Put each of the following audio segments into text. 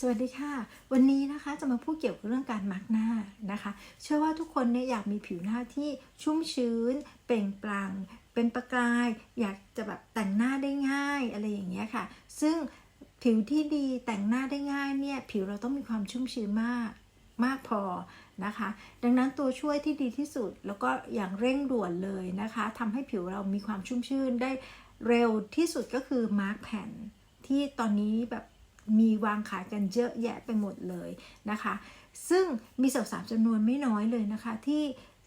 สวัสดีค่ะ วันนี้นะคะจะมาพูดเกี่ยวกับเรื่องการมาร์กหน้านะคะ เชื่อว่าทุกคนเนี่ยอยากมีผิวหน้าที่ชุ่มชื้น เปล่งปลั่งเป็นประกาย อยากจะแบบแต่งหน้าได้ง่ายอะไรอย่างเงี้ยค่ะ ซึ่งผิวที่ดีแต่งหน้าได้ง่ายเนี่ยผิวเราต้องมีความชุ่มชื้นมากมากพอนะคะ ดังนั้นตัวช่วยที่ดีที่สุดแล้วก็อย่างเร่งด่วนเลยนะคะทำให้ผิวเรามีความชุ่มชื่นได้เร็วที่สุดก็คือมาร์กแผ่นที่ตอนนี้แบบ มีวางขายกันเยอะแยะไปหมดเลยนะคะ ซึ่งมีสาวๆจำนวนไม่น้อยเลยนะคะ ที่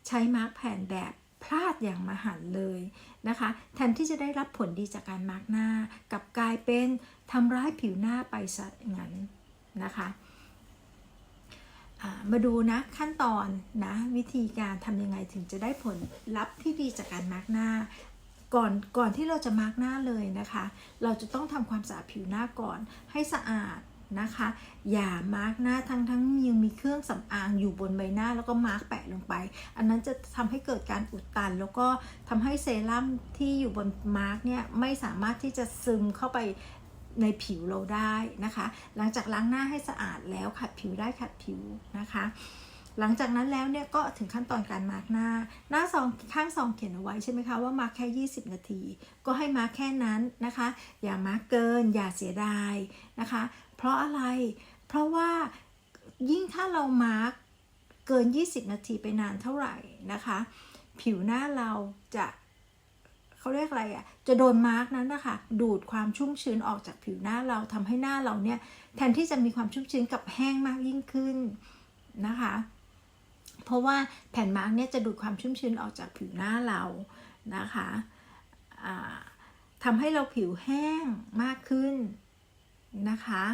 ใช้มาร์กแผ่นแบบพลาดอย่างมหันเลยนะคะ แทนที่จะได้รับผลดีจากการมาร์กหน้า กับกลายเป็นทำร้ายผิวหน้าไปซะงั้นนะคะมาดูนะขั้นตอนนะวิธีการทำยังไงถึงจะได้ผลลัพธ์ที่ดีจากการมาร์กหน้า ก่อนก่อนที่เราจะมาร์กหน้าเลยนะคะ เราจะต้องทำความสะอาดผิวหน้าก่อนให้สะอาดนะคะ อย่ามาร์กหน้าทั้งทั้งยังมีเครื่องสำอางอยู่บนใบหน้าแล้วก็มาร์กแปะลงไป อันนั้นจะทำให้เกิดการอุดตัน แล้วก็ทำให้เซรั่มที่อยู่บนมาร์กเนี่ยไม่สามารถที่จะซึมเข้าไปในผิวเราได้นะคะ หลังจากล้างหน้าให้สะอาดแล้วขัดผิวได้ขัดผิวนะคะ หลังจากนั้นแล้วเนี่ยก็ถึงขั้นตอนการมาร์กหน้า หน้าซองข้างซองเขียนเอาไว้ใช่ไหมคะว่ามาร์กแค่ 20 นาที ก็ให้มาร์กแค่นั้นนะคะ อย่ามาร์กเกิน อย่าเสียดายนะคะ เพราะอะไร เพราะว่ายิ่งถ้าเรามาร์กเกิน 20 นาทีไปนานเท่าไหร่นะคะ ผิวหน้าเราจะเขาเรียกอะไรอะ่ะ จะโดนมาร์กนั้นนะคะ ดูดความชุ่มชื้นออกจากผิวหน้าเราทำให้หน้าเราเนี่ยแทนที่จะมีความชุ่มชื้นกับแห้งมากยิ่งขึ้นนะคะ เพราะว่าแผ่นมาร์กเนี่ยจะดูดความชุ่มชื้นออกจากผิวหน้าเรานะคะทำให้เราผิวแห้งมากขึ้นนะคะ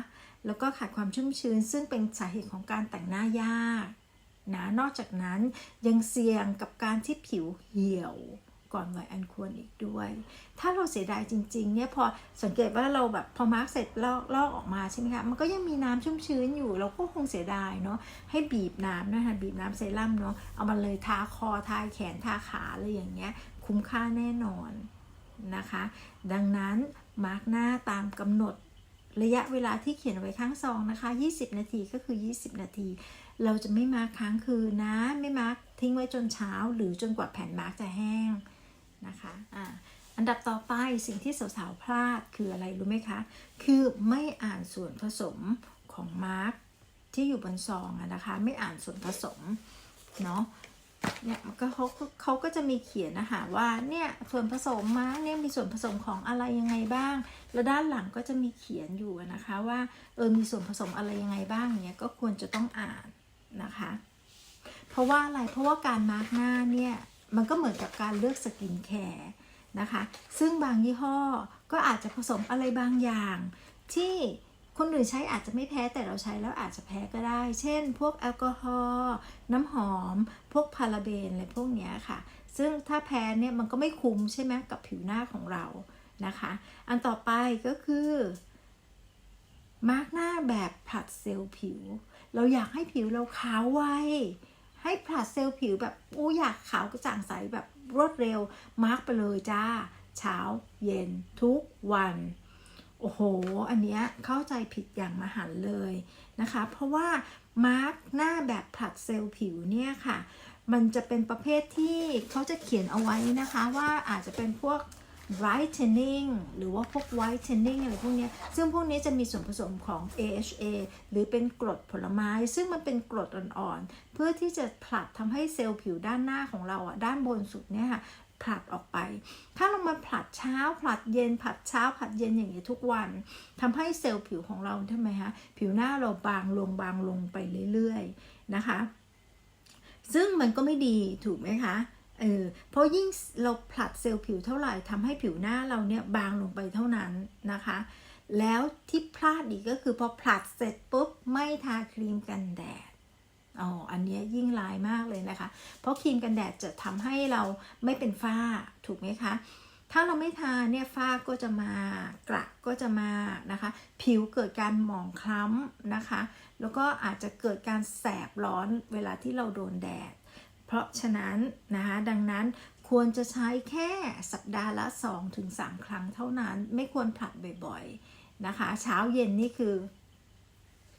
แล้วก็ขาดความชุ่มชื้น ซึ่งเป็นสาเหตุของการแต่งหน้ายากนะนอกจากนั้นยังเสี่ยงกับการที่ผิวเหี่ยว ก่อนวัยอันควรอีกด้วย ถ้าเราเสียดายจริงๆเนี่ยพอสังเกตว่าเราแบบพอมาร์กเสร็จลอกลอกออกมาใช่ไหมคะมันก็ยังมีน้ำชุ่มชื้นอยู่ เราก็คงเสียดายเนาะให้บีบน้ำนะคะบีบน้ำเซรั่มเนาะเอามันเลยทาคอทาแขนทาขาอะไรอย่างเงี้ยคุ้มค่าแน่นอนนะคะ ดังนั้นมาร์กหน้าตามกำหนดระยะเวลาที่เขียนไว้ข้างซองนะคะ 20 นาทีก็คือ 20 นาที เราจะไม่มาร์กค้างคืนนะ ไม่มาร์กทิ้งไว้จนเช้า หรือจนกว่าแผ่นมาร์กจะแห้ง นะคะอ่าอันดับต่อไปสิ่งที่สาวๆพลาดคืออะไรรู้ไหมคะ คือไม่อ่านส่วนผสมของมาร์กที่อยู่บนซองอะนะคะ ไม่อ่านส่วนผสมเนาะเนี่ยมันก็เขาเขาก็จะมีเขียนนะคะว่าเนี่ยส่วนผสมมาร์กเนี่ยมีส่วนผสมของอะไรยังไงบ้าง แล้วด้านหลังก็จะมีเขียนอยู่นะคะว่าเออมีส่วนผสมอะไรยังไงบ้างเนี่ยก็ควรจะต้องอ่านนะคะ เพราะว่าอะไรเพราะว่าการมาร์กหน้าเนี่ย มันก็เหมือนกับการเลือกสกินแคร์นะคะ ซึ่งบางยี่ห้อก็อาจจะผสมอะไรบางอย่าง ที่คนอื่นใช้อาจจะไม่แพ้แต่เราใช้แล้วอาจจะแพ้ก็ได้ เช่น พวกแอลกอฮอล์น้ำหอม พวกพาราเบนอะไรพวกนี้ค่ะ ซึ่งถ้าแพ้เนี่ยมันก็ไม่คุ้มใช่ไหมกับผิวหน้าของเรานะคะ อันต่อไปก็คือมาร์กหน้าแบบผัดเซลล์ผิว เราอยากให้ผิวเราขาวไว ให้ผลัดเซลล์ผิวแบบอู้อยากขาวกระจ่างใสแบบรวดเร็วมาร์กไปเลยจ้า เช้าเย็นทุกวัน โอ้โห อันเนี้ยเข้าใจผิดอย่างมหันเลยนะคะ เพราะว่ามาร์กหน้าแบบผลัดเซลล์ผิวเนี่ยค่ะ มันจะเป็นประเภทที่เขาจะเขียนเอาไว้นะคะว่าอาจจะเป็นพวก brightening หรือว่าพวก whitening อะไรพวกนี้ซึ่งพวกนี้จะมีส่วนผสมของ AHA หรือเป็นกรดผลไม้ ซึ่งมันเป็นกรดอ่อนๆ เพื่อที่จะผลัดทำให้เซลล์ผิวด้านหน้าของเราอะ ด้านบนสุดเนี่ยค่ะผลัดออกไป ถ้าเรามาผลัดเช้า ผลัดเย็น ผลัดเช้า ผลัดเย็นอย่างนี้ทุกวันทำให้เซลล์ผิวของเราทำไมคะ ผิวหน้าเราบางลงบางลงไปเรื่อยๆนะคะ ซึ่งมันก็ไม่ดีถูกไหมคะ เออเพราะยิ่งเราผลัดเซลล์ผิวเท่าไหร่ทำให้ผิวหน้าเราเนี่ยบางลงไปเท่านั้นนะคะ แล้วที่พลาดอีกก็คือพอผลัดเสร็จปุ๊บไม่ทาครีมกันแดดอ๋ออันนี้ยยิ่งลายมากเลยนะคะ เพราะครีมกันแดดจะทำให้เราไม่เป็นฝ้าถูกไหมคะ ถ้าเราไม่ทาเนี่ยฝ้าก็จะมากระก็จะมานะคะ ผิวเกิดการหมองคล้ำนะคะ แล้วก็อาจจะเกิดการแสบร้อนเวลาที่เราโดนแดด เพราะฉะนั้นนะคะดังนั้นควรจะใช้แค่สัปดาห์ละ 2-3 ครั้งเท่านั้น ไม่ควรผลัดบ่อยๆนะคะ เช้าเย็นนี่คือ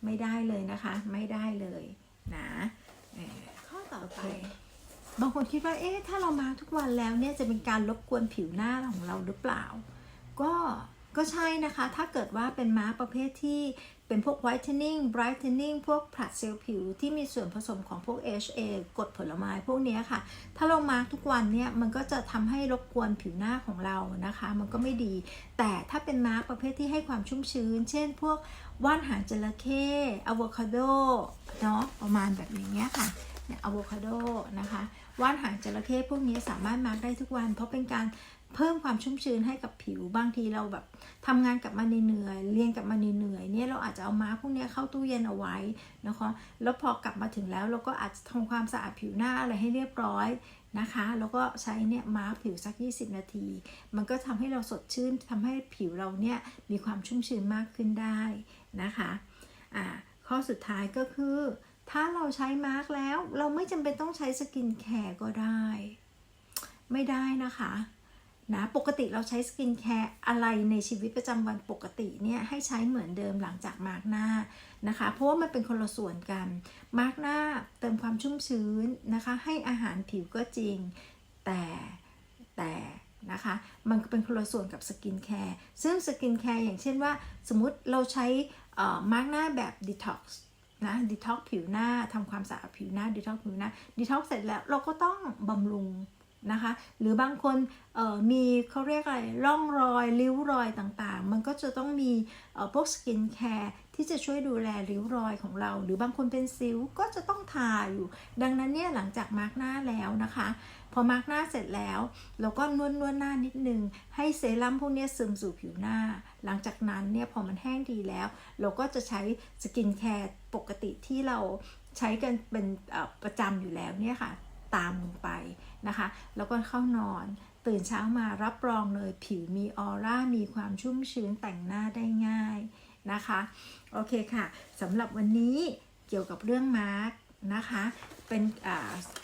ไม่ได้เลยนะคะ ไม่ได้เลยนะข้อต่อไป บางคนคิดว่าเอ๊ะถ้าเรามาทุกวันแล้วเนี่ยจะเป็นการรบกวนผิวหน้าของเราหรือเปล่า ก็ ก็ใช่นะคะ ถ้าเกิดว่าเป็นมาร์ประเภทที่เป็นพวก whitening brightening พวกผลัดเซลล์ผิวที่มีส่วนผสมของพวก HA กรดผลไม้พวกนี้ค่ะ ถ้าเรามาร์กทุกวันเนี่ยมันก็จะทำให้รบกวนผิวหน้าของเรานะคะ มันก็ไม่ดี แต่ถ้าเป็นมาร์กประเภทที่ให้ความชุ่มชื้น เช่น พวกว่านหางจระเข้อะโวคาโดเนาะประมาณแบบอย่างเงี้ยค่ะเนี่ยอะโวคาโดนะคะว่านหางจระเข้พวกนี้สามารถมาร์กได้ทุกวัน เพราะเป็นการเพิ่มความชุ่มชื้นให้กับผิวบางทีเราแบบ ทำงานกลับมาเหนื่อยเรียนกลับมาเหนื่อยเนี่ยเราอาจจะเอามาร์กพวกนี้เข้าตู้เย็นเอาไว้นะคะแล้วพอกลับมาถึงแล้วเราก็อาจจะทำความสะอาดผิวหน้าอะไรให้เรียบร้อยนะคะ แล้วก็ใช้เนี่ยมาร์กผิวสัก 20 นาที มันก็ทำให้เราสดชื่นทำให้ผิวเราเนี่ยมีความชุ่มชื้นมากขึ้นได้นะคะอ่าข้อสุดท้ายก็คือ ถ้าเราใช้มาร์กแล้ว เราไม่จำเป็นต้องใช้สกินแคร์ก็ได้ ไม่ได้นะคะ นะปกติเราใช้สกินแคร์อะไรในชีวิตประจำวันปกติเนี่ยให้ใช้เหมือนเดิมหลังจากมาร์กหน้านะคะ เพราะว่ามันเป็นคนละส่วนกัน มาร์กหน้าเติมความชุ่มชื้นนะคะ ให้อาหารผิวก็จริง แต่แต่นะคะมันเป็นคนละส่วนกับสกินแคร์ซึ่งสกินแคร์อย่างเช่นว่า สมมติเราใช้มาร์กหน้าแบบดีท็อกซ์นะดีท็อกผิวหน้าทำความสะอาดผิวหน้าดีท็อกผิวหน้าดีท็อกเสร็จแล้วเราก็ต้องบำรุง นะคะ หรือบางคนมีเขาเรียกอะไรร่องรอยริ้วรอยต่างๆ มันก็จะต้องมีพวกสกินแคร์ที่จะช่วยดูแลริ้วรอยของเรา หรือบางคนเป็นซิวก็จะต้องทาอยู่ ดังนั้นเนี่ยหลังจากมาร์กหน้าแล้วนะคะ พอมาร์กหน้าเสร็จแล้ว เราก็นวดนวดหน้านิดนึง ให้เซรั่มพวกนี้ซึมสู่ผิวหน้า หลังจากนั้นเนี่ยพอมันแห้งดีแล้ว เราก็จะใช้สกินแคร์ปกติที่เราใช้กันเป็นประจำอยู่แล้วเนี่ยค่ะ ตามลงไปนะคะ แล้วก็เข้านอน ตื่นเช้ามารับรองเลยผิวมีออร่า มีความชุ่มชื้นแต่งหน้าได้ง่ายนะคะ โอเคค่ะสำหรับวันนี้เกี่ยวกับเรื่องมาร์กนะคะ เป็น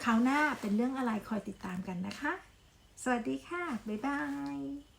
คราวหน้าเป็นเรื่องอะไรคอยติดตามกันนะคะ สวัสดีค่ะ บ๊ายบาย